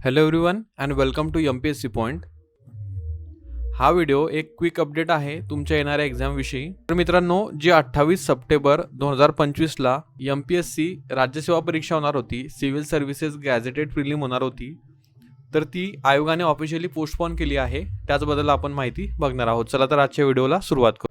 Hello everyone and welcome to M P S C point हा video एक quick update आहे तुमच्या येणाऱ्या एक्झामविषयी तर मित्रांनो जी अठ्ठावीस सप्टेंबर दोन हजार पंचवीसला एम पी एस सी राज्यसेवा परीक्षा होणार होती सिव्हिल सर्व्हिसेस गॅझेटेड प्रिलिम होणार होती तर ती आयोगाने ऑफिशियली पोस्टपॉन केली आहे. त्याचबद्दल आपण माहिती बघणार आहोत. चला तर आजच्या व्हिडिओला सुरुवात करू.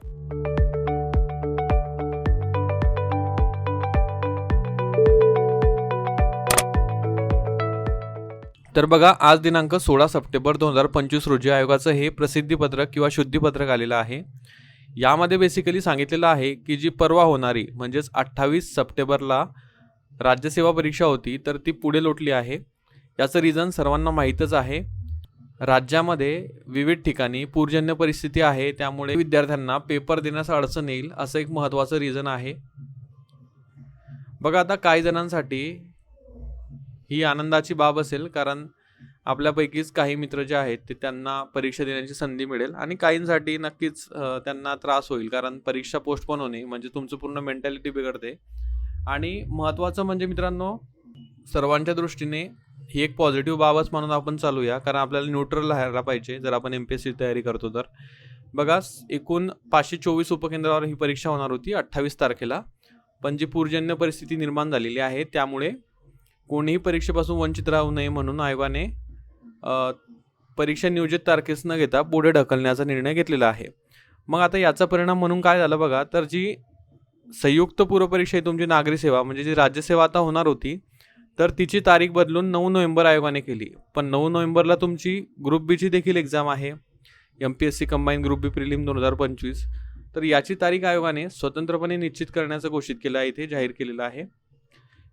तर बघा आज दिनांक सोळा सप्टेंबर दोन हजार पंचवीस रोजी आयोगाचं हे प्रसिद्धीपत्रक किंवा शुद्धीपत्रक आलेलं आहे. यामध्ये बेसिकली सांगितलेलं आहे की जी परवा होणारी म्हणजेच अठ्ठावीस सप्टेंबरला राज्यसेवा परीक्षा होती तर ती पुढे लोटली आहे. याचं रिझन सर्वांना माहीतच आहे. राज्यामध्ये विविध ठिकाणी पूरजन्य परिस्थिती आहे त्यामुळे विद्यार्थ्यांना पेपर देण्यास अडचण येईल असं एक महत्त्वाचं रिझन आहे. बघा आता काही जणांसाठी ही आनंदाची बाब असेल कारण आपल्यापैकीच काही मित्र जे आहेत ते त्यांना परीक्षा देण्याची संधी मिळेल आणि काहींसाठी नक्कीच त्यांना त्रास होईल कारण परीक्षा पोस्टपोन होणे म्हणजे तुमचं पूर्ण मेंटॅलिटी बिघडते. आणि महत्त्वाचं म्हणजे मित्रांनो सर्वांच्या दृष्टीने ही एक पॉझिटिव्ह बाबच म्हणून आपण चालूया कारण आपल्याला न्यूट्रल राहायला पाहिजे जर आपण एम पी एस सी तयारी करतो तर. बघा एकूण पाचशे चोवीस उपकेंद्रावर ही परीक्षा होणार होती अठ्ठावीस तारखेला पण जी पूरजन्य परिस्थिती निर्माण झालेली आहे त्यामुळे कोणीही परीक्षेपासून वंचित राहू नये म्हणून आयोगाने परीक्षा नियोजित तारखेस न घेता पुढे ढकलण्याचा निर्णय घेतलेला आहे. मग आता याचा परिणाम म्हणून काय झालं बघा तर जी संयुक्त पूर्वपरीक्षा आहे तुमची नागरी सेवा म्हणजे जी राज्यसेवा आता होणार होती तर तिची तारीख बदलून नऊ नोव्हेंबर आयोगाने केली. पण नऊ नोव्हेंबरला तुमची ग्रुप बीची देखील एक्झाम आहे M P S C combine group B prelim दोन हजार पंचवीस. तर याची तारीख आयोगाने स्वतंत्रपणे निश्चित करण्याचं घोषित केलं आहे इथे जाहीर केलेलं आहे.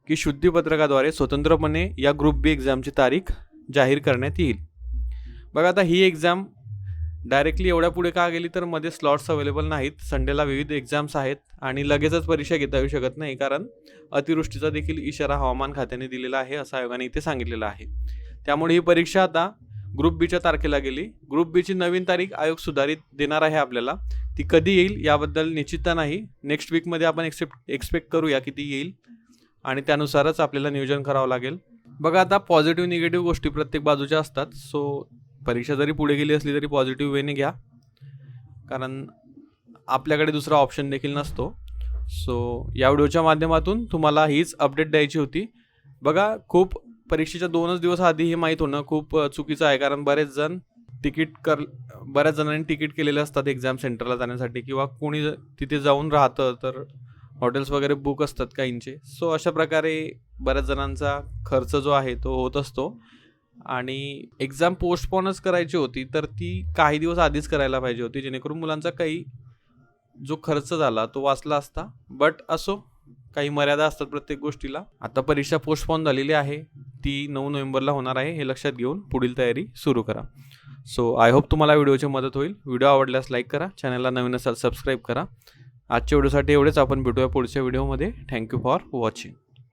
की शुद्धीपत्रकाद्वारे स्वतंत्रपणे या ग्रुप बी एक्झामची तारीख जाहीर करण्यात येईल. बघा आता ही एक्झाम डायरेक्टली एवढ्या पुढे का गेली तर मध्ये स्लॉट्स अवेलेबल नाहीत. संडेला विविध एक्झाम्स आहेत आणि लगेचच परीक्षा घेता येऊ शकत नाही कारण अतिवृष्टीचा देखील इशारा हवामान खात्याने दिलेला आहे असं आयोगाने इथे सांगितलेलं आहे. त्यामुळे ही परीक्षा आता ग्रुप बीच्या तारखेला गेली. ग्रुप बीची नवीन तारीख आयोग सुधारित देणार आहे आपल्याला. ती कधी येईल याबद्दल निश्चितता नाही. नेक्स्ट वीकमध्ये आपण एक्सेप्ट एक्सपेक्ट करूया की ती येईल. आणि त्यानुसारच आपल्याला नियोजन करावं लागेल. बघा आता पॉझिटिव्ह निगेटिव्ह गोष्टी प्रत्येक बाजूच्या असतात. सो परीक्षा जरी पुढे गेली असली तरी पॉझिटिव्ह वेने घ्या. कारण आपल्याकडे दुसरा ऑप्शन देखील नसतो. सो या व्हिडिओच्या माध्यमातून तुम्हाला हीच अपडेट द्यायची होती. बघा खूप परीक्षेच्या दोनच दिवस आधी हे माहीत होणं खूप चुकीचं आहे. कारण बरेच जण तिकीट कर बऱ्याच जणांनी तिकीट केलेले असतात एक्झाम सेंटरला जाण्यासाठी किंवा कोणी ज- तिथे जाऊन राहतं तर हॉटेल्स वगैरे बुक असतात काहींचे. सो अशा प्रकारे बऱ्याच जणांचा खर्च जो आहे तो होत असतो. आणि एक्झाम पोस्टपोनच करायची होती तर ती काही दिवस आधीच करायला पाहिजे होती जेणेकरून मुलांचा काही जो खर्च झाला तो वाचला असता. बट असो काही मर्यादा असतात प्रत्येक गोष्टीला. आता परीक्षा पोस्टपोन झालेली आहे. ती नऊ नोव्हेंबरला होणार आहे हे लक्षात घेऊन पुढील तयारी सुरू करा. सो आय होप तुम्हाला व्हिडिओची मदत होईल. व्हिडिओ आवडल्यास लाईक करा. चॅनलला नवीन असाल सबस्क्राईब करा. आजच्या व्हिडिओसाठी एवढेच. आपण भेटूया पुढच्या व्हिडिओमध्ये. Thank you for watching